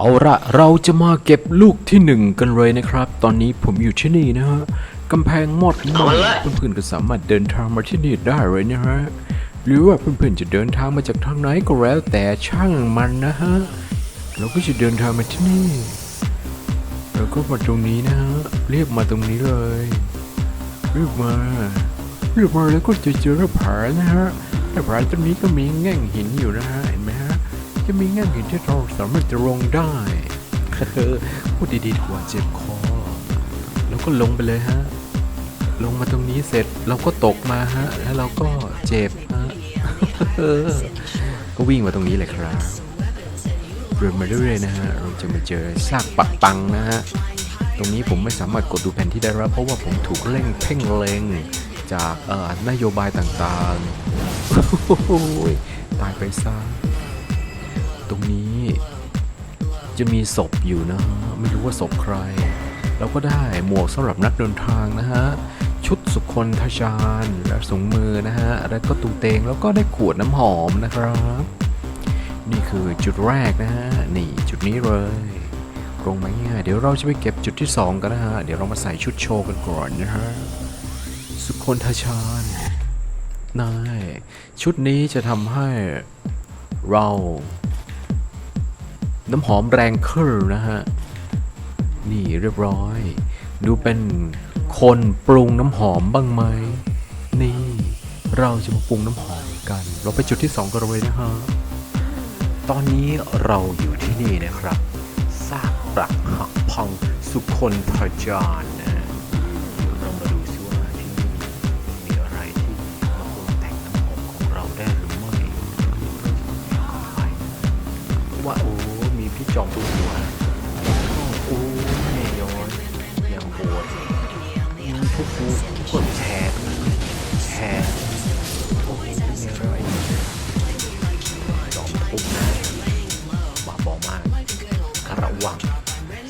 เอาละเราจะมาเก็บลูกที่หนึ่งกันเลยนะครับ ตอนนี้ผมอยู่ที่นี่นะฮะกำแพงมอดมากเพื่อนๆก็สามารถเดินทางมาที่นี่ได้เลยนะฮะหรือว่าเพื่อนๆจะเดินทางมาจากทางไหนก็แล้วแต่ช่างมันนะฮะเราก็จะเดินทางมาที่นี่แล้วก็มาตรงนี้นะฮะเรียกมาตรงนี้เลยเรียกมาเรียกมาแล้วก็จะเจอผานะฮะแต่ผาตรงนี้ก็มีแง่งหินอยู่นะฮะเห็นไหมฮะ จะมีแง่งหินที่เราสามารถจะลงได้พูดดีๆถั่วเจ็บคอ แล้วก็ลงไปเลยฮะ ลงมาตรงนี้เสร็จเราก็ตกมาฮะ แล้วเราก็เจ็บฮะก็วิ่งมาตรงนี้เลยครับเดินมาเรื่อยๆนะฮะ เราจะมาเจอซากปักปังนะฮะ ตรงนี้ผมไม่สามารถกดดูแผนที่ได้แล้วเพราะว่าผมถูกเร่งเพ่งเล็งจากเอ่อนโยบายต่างๆโอ้ยตายไปซะ ตรงนี้ จะมีศพอยู่นะฮะไม่รู้ว่าศพใคร แล้วก็ได้หมวกสำหรับนักเดินทางนะฮะ ชุดสุคนทชาญและสูงมือนะฮะ แล้วก็ตูเตงแล้วก็ได้ขวดน้ำหอมนะครับ นี่คือจุดแรกนะฮะ นี่จุดนี้เลยตรงมาง่ายเดี๋ยวเราจะไปเก็บจุดที่ 2 กันนะฮะ เดี๋ยวเรามาใส่ชุดโชว์กันก่อนนะฮะ สุคนทชาญนายชุดนี้จะทำให้เรา น้ำหอมแรงขึ้นนะฮะ นี่เรียบร้อย ดูเป็นคนปรุงน้ำหอมบ้างไหม นี่ เราจะมาปรุงน้ำหอมกัน เราไปจุดที่สองกันเลยนะฮะ ตอนนี้เราอยู่ที่นี่นะครับ ซากปรักหักพังสุคนทจารน อมทุกหัวโอ้แน่ย้อยยังโหดมีทุกผู้กดแชร์แชร์โอ้โหมีอะไรจอมทุกนะบ้าบอมากระวัง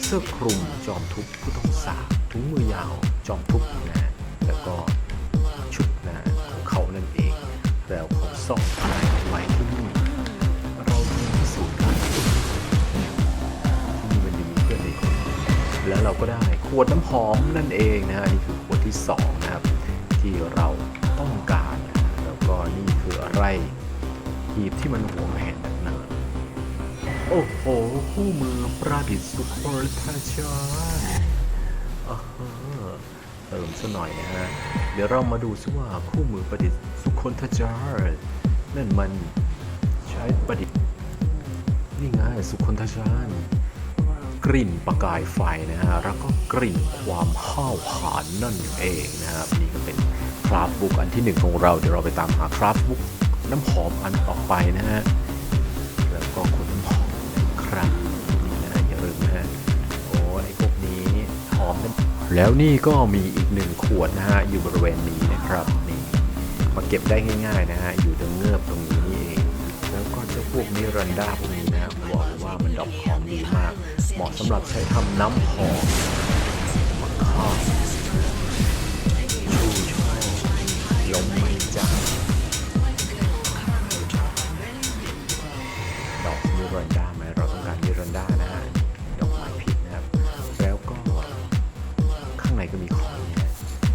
เสื้อคลุมจอมทุกผู้ต้องสาบถุงมือยาวจอมทุกนะแล้วก็ แล้วเราก็ได้ขวดน้ำหอมนั่นเองนะฮะนี่คือขวดที่สองนะครับที่เราต้องการนะแล้วก็นี่คืออะไรหีบที่มันหัวแหนนั้นโอ้โหคู่มือประดิษฐ์สุขทัยชาอ่าฮะเติมซะหน่อยนะฮะเดี๋ยวเรามาดูซิว่าคู่มือประดิษฐ์สุคนทจารนั่นมันใช้ประดิษฐ์นี่ไงสุคนทชาญก ลิ่นประกายไฟนะฮะแล้วก็กลิ่นความห้าวหาญนั่นเองนะครับนี่ก็เป็นคราฟบุ๊กอันที่หนึ่งของเราเดี๋ยวเราไปตามหาคราฟบุ๊กน้ำหอมอันต่อไปนะฮะแล้วก็คุณน้ำหอมนะครับนี่นะอย่าลืมนะฮะโอ้ไอพวกนี้หอมน้ำแล้วนี่ก็มีอีกหนึ่งขวดนะฮะอยู่บริเวณนี้นะครับนี่มาเก็บได้ง่ายๆนะฮะอยู่ตรงเงือบตรงนี้นี่เองแล้วก็เจ้าพวกนิรันดาพวกนี้ บอกเลยว่ามันดอกของดีมาก เหมาะสำหรับใช้ทำน้ำหอมมะข้าวชูช่อยมไม่จ้าดอกนิรันดาไหมเราต้องการนิรันดานะฮะดอกไม้พิษนะครับ แล้วก็ข้างในก็มีของ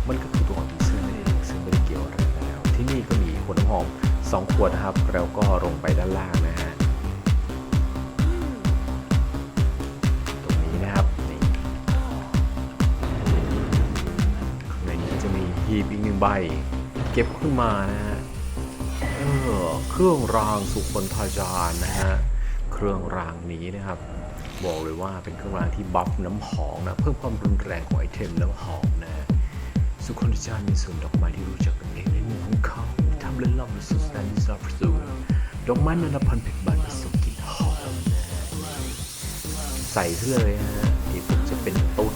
มันก็คือตัวของผีเสื้อนั่นเองซึ่งไม่ได้เกี่ยวอะไรแล้ว ที่นี่ก็มีขวดน้ำหอมสองขวดนะครับ แล้วก็ลงไปด้านล่างนะ ใบ เก็บขึ้นมานะฮะเออเครื่องรางสุคนทาจารนะฮะเครื่องรางนี้นะครับ บอกเลยว่าเป็นเครื่องรางที่บัฟน้ำหอมนะเพิ่มความรุนแรงของไอเทมน้ำหอมนะสุคนทาจารมีส่วนดอกไม้ที่รู้จักกันเองในหมู่ของเขาทำเล่นล่ำสุดแสนดิซาฟซูดอกไม้นานาพันธุ์เผ็ดบานผสมกลิ่นหอมนะใส่ซะเลยฮะนี่ผมจะเป็นตุ๊ด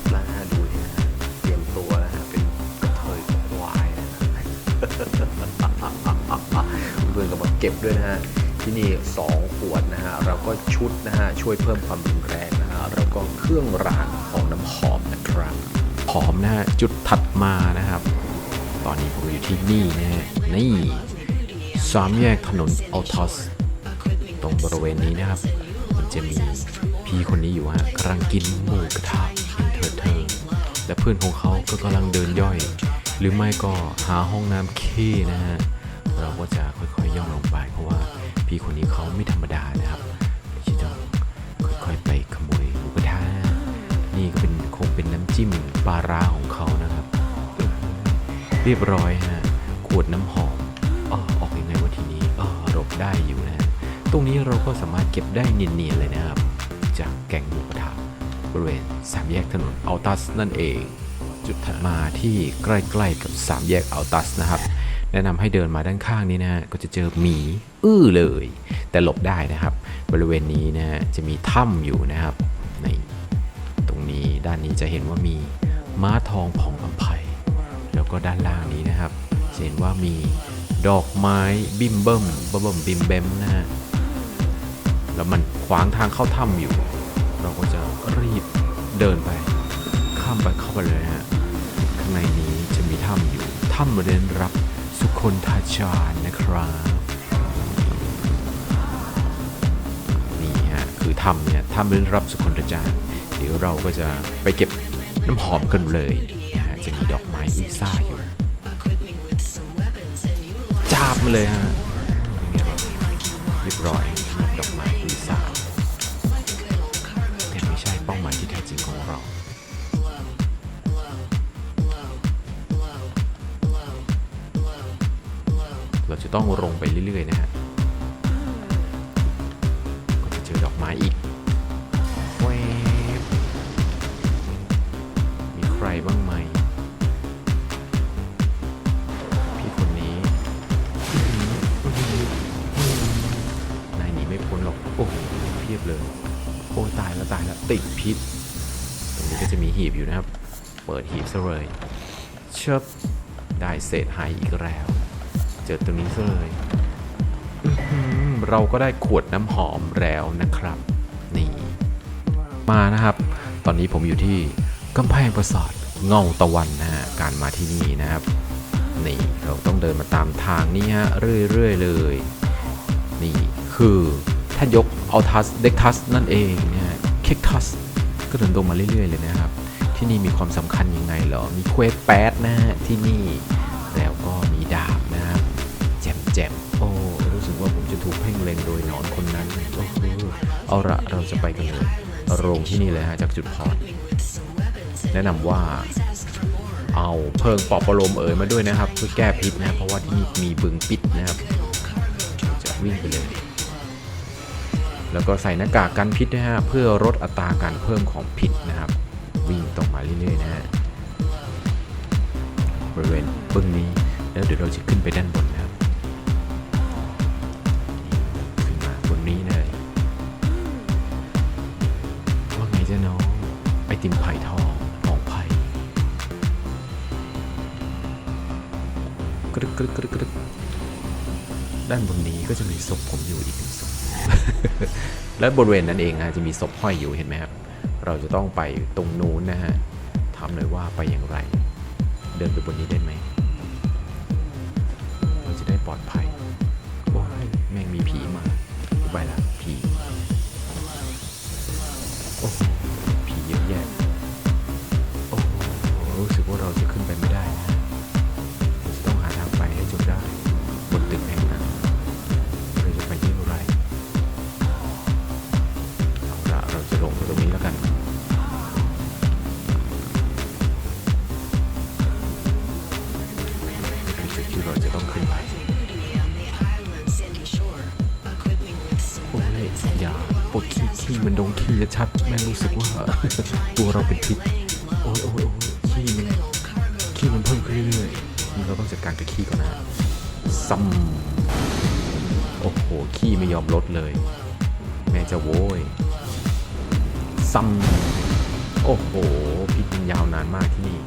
พื่อนก็มาเก็บด้วยนะฮะที่นี่สองขวดนะฮะแล้วก็ชุดนะฮะช่วยเพิ่มความรุนแรงนะฮะแล้วก็เครื่องรางของน้ำหอมนะครับหอมนะฮะจุดถัดมานะครับ ตอนนี้ผมอยู่ที่นี่นะฮะนี่สามแยกถนนอัลทอสตรงบริเวณนี้นะครับ มันจะมีพี่คนนี้อยู่ฮะกำลังกินหมูกระทะกินเถิดเทิงและเพื่อนของเขาก็กำลังเดินย่อย หรือไม่ก็หาห้องน้ำขี้นะฮะเราก็จะ เรียบร้อยฮะขวดน้ำหอมอ้อออกยังไงวะทีนี้อ้อหลบได้อยู่นะตรงนี้เราก็สามารถเก็บได้เนียนๆเลยนะครับ จากแก่งหมูกระทะบริเวณสามแยกถนนอัลตัสนั่นเอง จุดถัดมาที่ใกล้ๆกับสามแยกอัลตัสนะครับ แนะนำให้เดินมาด้านข้างนี้นะ ก็จะเจอหมี อื้อเลย แต่หลบได้นะครับ บริเวณนี้นะจะมีถ้ำอยู่นะครับในตรงนี้ด้านนี้จะเห็นว่ามีม้าทองผ่อง แล้วก็ด้านล่างนี้นะครับเห็นว่ามีดอกไม้บิมเบิ้มบะเบิ่มบิมเบมนะฮะแล้วมันขวางทางเข้าถ้ำอยู่ เราก็จะรีบเดินไป ข้ามไปเข้าไปเลยฮะข้างในนี้จะมีถ้ำอยู่ถ้ำเรียนรับสุคนทาชานนะครับนี่ฮะคือถ้ำเนี่ยถ้ำเรียนรับสุคนทาจารเดี๋ยวเราก็จะไปเก็บน้ำหอมกันเลย นจะมีดอกไม้อุยซ่าอยู่จาบมาเลยฮะเรียบร้อยดอกไม้อุยซ่าแต่ไม่ใช่เป้าหมายที่แท้จริงของเราเราจะต้องลงไปเรื่อยๆนะฮะก็จะเจอดอกไม้อีก เปิดหีบซะเลยเชิบได้เศษหายอีกแล้ว เจอตรงนี้ซะเลยเราก็ได้ขวดน้ำหอมแล้วนะครับ นี่ มานะครับ ตอนนี้ผมอยู่ที่กำแพงปราสาทเงาตะวันนะฮะการมาที่นี่นะครับ นี่เราต้องเดินมาตามทางนี้ฮะเรื่อยๆเลย นี่คือถ้ายกเอาทัสเด็กทัสนั่นเองนะฮะเค้กทัสก็เดินตรงมาเรื่อยๆเลยนะครับ ที่นี่มีความสำคัญยังไงเหรอ มีเควสแปดนะฮะที่นี่ แล้วก็มีดาบนะครับแจมแจมๆโอ้รู้สึกว่าผมจะถูกเพ่งเล็งโดยนอนคนนั้นโอ้โหเอาละเราจะไปกันเลยโรงที่นี่เลยฮะจากจุดพอดแนะนำว่าเอาเพิงปอบประโลมเอ๋ยมาด้วยนะครับ เพื่อแก้พิษนะเพราะว่าที่นี่มีบึงปิดนะครับจะวิ่งไปเลย แล้วก็ใส่หน้ากากกันพิษนะฮะเพื่อลดอัตราการเพิ่มของพิษนะครับ วิ่งตรงมาเรื่อยๆนะฮะบริเวณบึงนี้แล้วเดี๋ยวเราจะขึ้นไปด้านบนนะครับขึ้นมาบนนี้เลยว่าไงเจ้าน้องไอติมไผ่ทองของไผ่กรึกกรึกกรึกกรึกด้านบนนี้ก็จะมีศพผมอยู่อีกหนึ่งศพและบริเวณนั้นเองนะจะมีศพห้อยอยู่เห็นไหมครับ เราจะต้องไปตรงนู้นนะฮะถามหน่อยว่าไปอย่างไร เดินไปบนนี้ได้ไหมเราจะได้ปลอดภัยโอ้ยแม่งมีผีมาไปละผีโอ้ผีเยอะแยะโอ้รู้สึกว่าเราจะขึ้นไปไม่ จัดการกับขี้ก่อนนะซัมโอ้โห ขี้ไม่ยอมลดเลย แม่จะโว้ยซัมโอ้โหพิษมันยาวนานมากที่นี่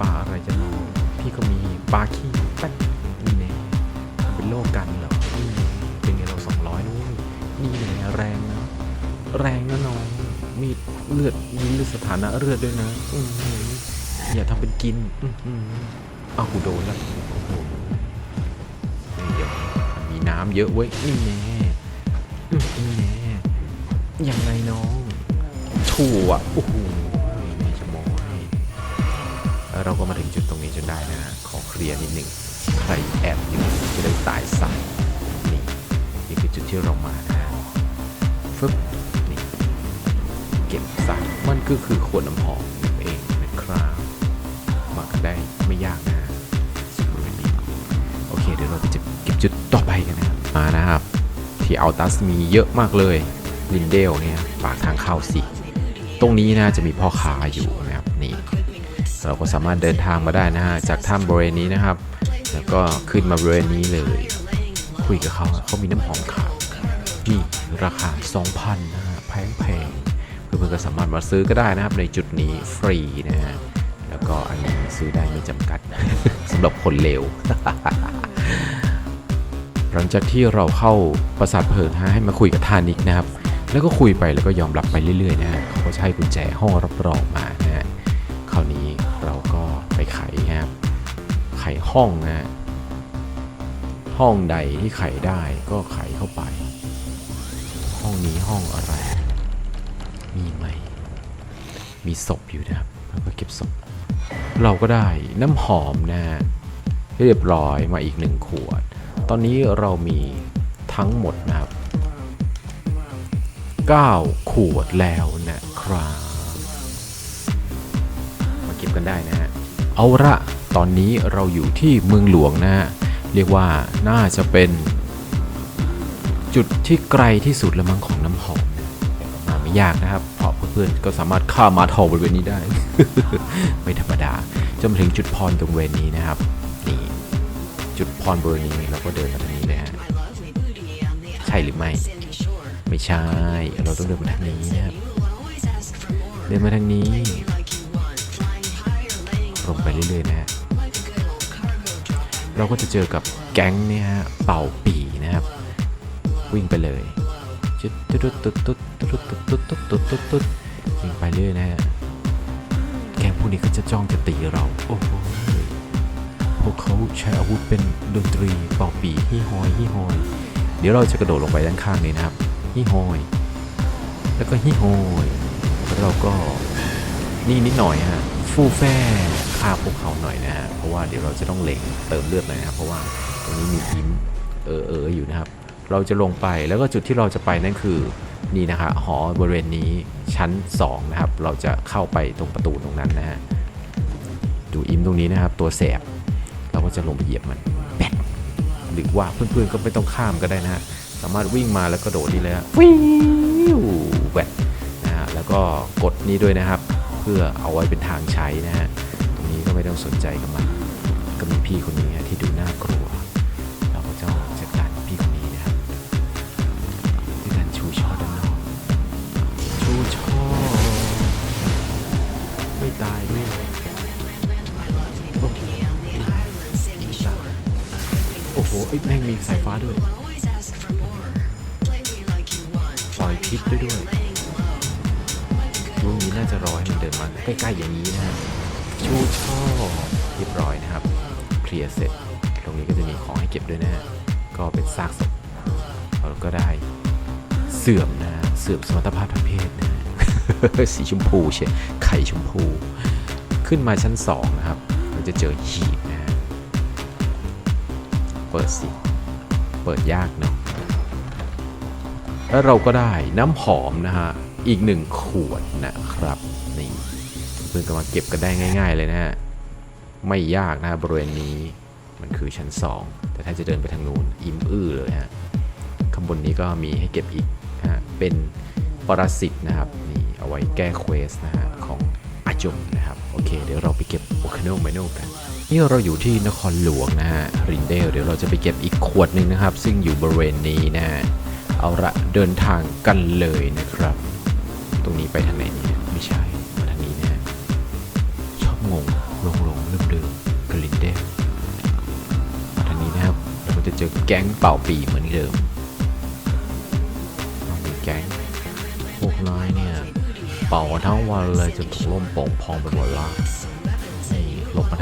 ปลาอะไรจะนอนพี่ก็มีปลาขี้แป๊ดนี่แน่เป็นโลกกันเหรอนี่เป็นไงเราสองร้อยนู้นนี่แน่แรงนะแรงนะน้องมีเลือดมีเลือดสถานะเลือดด้วยนะอื อย่าทำเป็นกินอือหือเอากูโดนแล้วโอ้โหเดี๋ยวมีน้ำเยอะเว้ยนี่แน่ยังไงน้องถั่วโอ้โหไม่จะโมยแล้วเราก็มาถึงจุดตรงนี้จนได้นะฮะขอเคลียร์นิดหนึ่งใครแอบอยู่จะได้ตายใส่นี่นี่คือจุดที่เรามานะฟึบนี่เก็บใส่มันก็คือขวดน้ำหอม ได้ไม่ยากนะบริเวณนี้โอเค เดี๋ยวเราจะเก็บจุดต่อไปกันนะครับมานะครับ ที่อัลตัสมีเยอะมากเลยลินเดลเนี่ยปากทางเข้าสิ ตรงนี้นะจะมีพ่อค้าอยู่นะครับนี่เราก็สามารถเดินทางมาได้นะฮะจากถ้ำบริเวณนี้นะครับ แล้วก็ขึ้นมาบริเวณนี้เลย คุยกับเขาเขามีน้ำหอมขายนี่ราคา 2,000นะฮะแพงๆเพื่อนๆก็สามารถมาซื้อก็ได้นะครับในจุดนี้ฟรีนะฮะ แล้วก็อันนี้ซื้อได้ไม่จำกัดสำหรับคนเลวหลังจากที่เราเข้าประสาทเพลิงให้มาคุยกับทานิกนะครับ แล้วก็คุยไปแล้วก็ยอมรับไปเรื่อยๆนะฮะเขาก็ให้กุญแจห้องรับรองมานะฮะคราวนี้เราก็ไปไขนะครับไขห้องนะฮะห้องใดที่ไขได้ก็ไขเข้าไป ห้องนี้ห้องอะไร มีไหม มีศพอยู่นะครับแล้วก็เก็บศพ เราก็ได้น้ำหอมนะฮะเรียบร้อยมาอีกหนึ่งขวด ตอนนี้เรามีทั้งหมดนะครับ 9 ขวดแล้วนะครับ มาเก็บกันได้นะฮะเอาละตอนนี้เราอยู่ที่เมืองหลวงนะฮะเรียกว่าน่าจะเป็น จุดที่ไกลที่สุดละมั้งของน้ำหอมมาไม่ยากนะครับ เพื่อนก็สามารถข้ามาทอบริเวณนี้ได้ ไม่ธรรมดาจนมาถึงจุดพรตรงเวณนี้นะครับนี่จุดพรบริเวณนี้เราก็เดินมาทางนี้เลยฮะใช่หรือไม่ ไม่ใช่ เราต้องเดินมาทางนี้นะครับเดินมาทางนี้ลงไปเรื่อยๆนะฮะเราก็จะเจอกับแก๊งเนี่ยฮะเป่าปีนะครับ วิ่งไปเลยจุดตุ๊ดตุ๊ดตุ๊ดตุ๊ดตุ๊ดตุ๊ดตุ๊ดตุ๊ดตุ๊ด ตุ๊ดวิ่งไปเรื่อยนะฮะแก๊งพวกนี้ก็จะจ้องจะตีเรา โอ้โหพวกเขาใช้อาวุธเป็นดนตรีเป่าปีฮิฮอยฮิฮอย เดี๋ยวเราจะกระโดดลงไปด้านข้างนี้นะครับฮิฮอย แล้วก็ฮิฮอยแล้วเราก็นี่นิดหน่อยฮะฟูแฟ่ฆ่าพวกเขาหน่อยนะฮะเพราะว่าเดี๋ยวเราจะต้องเล็งเติมเลือดหน่อยนะครับเพราะว่าตรงนี้มีอิมเออเอออยู่นะครับ เราจะลงไปแล้วก็จุดที่เราจะไปนั่นคือนี่นะคะหอบริเวณนี้ชั้น 2 นะครับ เราจะเข้าไปตรงประตูตรงนั้นนะฮะดูอิมตรงนี้นะครับ ตัวแสบเราก็จะลงไปเหยียบมันแปะหรือว่าเพื่อนๆก็ไม่ต้องข้ามก็ได้นะฮะสามารถวิ่งมาแล้วก็โดดนี่เลยฮะวิวแหวกนะฮะแล้วก็กดนี้ด้วยนะครับ เพื่อเอาไว้เป็นทางใช้นะฮะตรงนี้ก็ไม่ต้องสนใจกับมันก็มีพี่คนนี้ฮะที่ดูน่ากลัว อ้ยแม่งมีสายฟ้าด้วยปล่อยพิษด้วยด้วยดูนี้น่าจะรอให้มันเดินมาใกล้ๆอย่างนี้นะฮะชูช่อเรียบร้อยนะครับเคลียร์เสร็จ ตรงนี้ก็จะมีของให้เก็บด้วยนะฮะก็เป็นซากศพเราก็ได้เสื่อมนะเสื่อมสมรรถภาพทางเพศนะฮะสีชมพูใช่ไข่ชมพู ขึ้นมาชั้น 2 นะครับ เราจะเจอหีบ เปิดสิ เปิดยากเนาะแล้วเราก็ได้น้ำหอมนะฮะ อีกหนึ่งขวดนะครับ นี่เพื่อนก็มาเก็บกันได้ง่าย ๆ เลยนะฮะ ไม่ยากนะครับริเวณนี้ มันคือชั้น 2 แต่ถ้าจะเดินไปทางนู้นอิ่มอื้อเลยฮะ ข้างบนนี้ก็มีให้เก็บอีกนะฮะ เป็นปรสิตนะครับ นี่เอาไว้แก้เควสนะฮะ ของอาจงนะครับ โอเค เดี๋ยวเราไปเก็บโอคาโนไมโนกัน นี่เราอยู่ที่นครหลวงนะฮะรินเดลเดี๋ยวเราจะไปเก็บอีกขวดหนึ่งนะครับ ซึ่งอยู่บริเวณนี้นะเอาละเดินทางกันเลยนะครับ ตรงนี้ไปทางไหนเนี่ยไม่ใช่มาทางนี้นะฮะชอบงงหลงหลงลืมลืมกลินเดลมาทางนี้นะครับเราจะเจอแก๊งเป่าปีเหมือนเดิมแก๊งพวกน้อยเนี่ยเป่าทั้งวันเลยจนถูกล่มโป่งพองไปหมดละ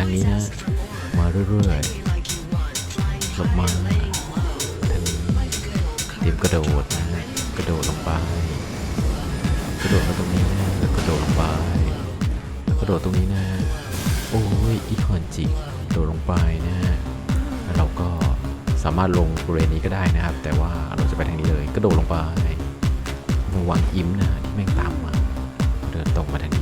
หลบมาทางนี้นะ มาเรื่อยๆหลบมาทางนี้เตรียมกระโดดนะฮะกระโดดลงไป กระโดดมาตรงนี้นะแล้วกระโดดลงไปแล้วกระโดดตรงนี้นะ โอ้ยอีฮอนจิกโดดลงไปนะแล้วเราก็สามารถลงบริเวณนี้ก็ได้นะครับ แต่ว่าเราจะไปทางนี้เลย กระโดดลงไประวังอิมนะที่แม่งตามมา เดินตรงมาทางนี้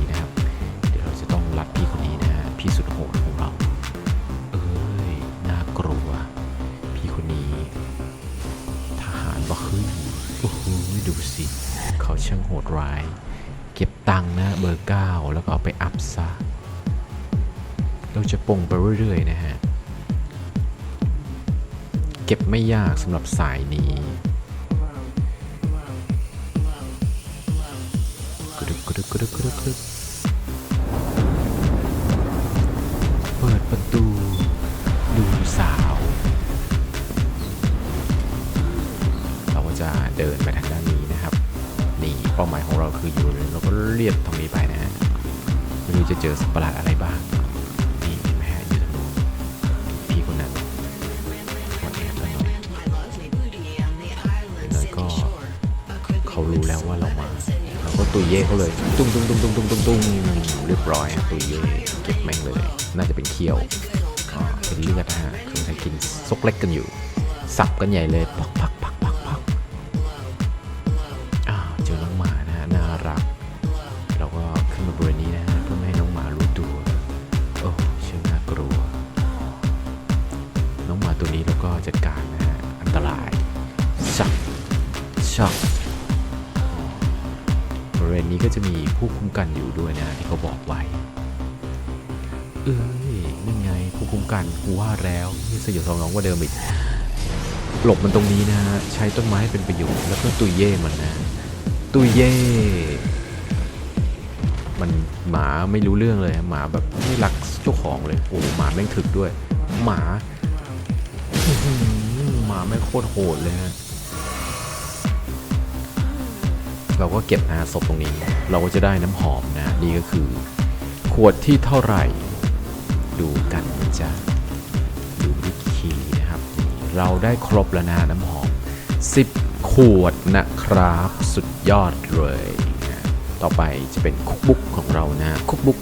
เขาช่างโหดร้าย เก็บตังค์นะเบอร์เก้าแล้วก็เอาไปอัพซะ เราจะปลงไปเรื่อยๆนะฮะ เก็บไม่ยากสำหรับสายนี้กระดึกกระดึกกระดึกกระดึกกระดึกเปิดประตู ดูสาว เราก็จะเดินไปทางด้านนี้นะครับ เป้าหมายของเราคืออยู่เลยเราก็เลียบตรงนี้ไปนะฮะไม่รู้จะเจอสัตว์ประหลาดอะไรบ้างนี่เห็นไหมฮะอยู่ตรงนู้นพี่คนนั้นมาแอบกันหน่อยอย่างน้อยก็เขารู้แล้วว่าเรามาเราก็ตุยเย่เขาเลย ตุ้งตุ้งตุ้งตุ้งตุ้งตุ้งตุ้งเรียบร้อยตุยเย่เก็บแม่งเลย น่าจะเป็นเคี้ยวเป็นเลือดนะฮะคือใช้กินซกเล็กกันอยู่ สับกันใหญ่เลยพักพักพักพัก รัก เราก็ขึ้นมาบริเวณนี้นะฮะเพื่อไม่ให้น้องหมารู้ตัว โอ้ชื่อน่ากลัว น้องหมาตัวนี้เราก็จัดการนะฮะ อันตรายชักชักบริเวณนี้ก็จะมีผู้คุ้มกันอยู่ด้วยนะที่เขาบอกไว้ เอ้ยนั่นไงผู้คุ้มกันกูว่าแล้วนี่สยดสองน้องกว่าเดิมอีกหลบมันตรงนี้นะฮะ ใช้ต้นไม้เป็นประโยชน์แล้วก็ตุยเย่มันนะ ตุยเย่มันหมาไม่รู้เรื่องเลย หมาแบบไม่รักเจ้าของเลย โอ้หมาแม่งถึกด้วย หมา หมาแม่โคตรโหดเลยฮะ เราก็เก็บนะศพตรงนี้ เราก็จะได้น้ำหอมนะ นี่ก็คือ ขวดที่เท่าไหร่ ดูกันนะจ๊ะดูวิคีนะครับ เราได้ครบแล้วนะน้ำหอม10 ขวดนะครับสุดยอดเลย ต่อไปจะเป็นคุกบุ๊กของเรานะคุกบุ๊ก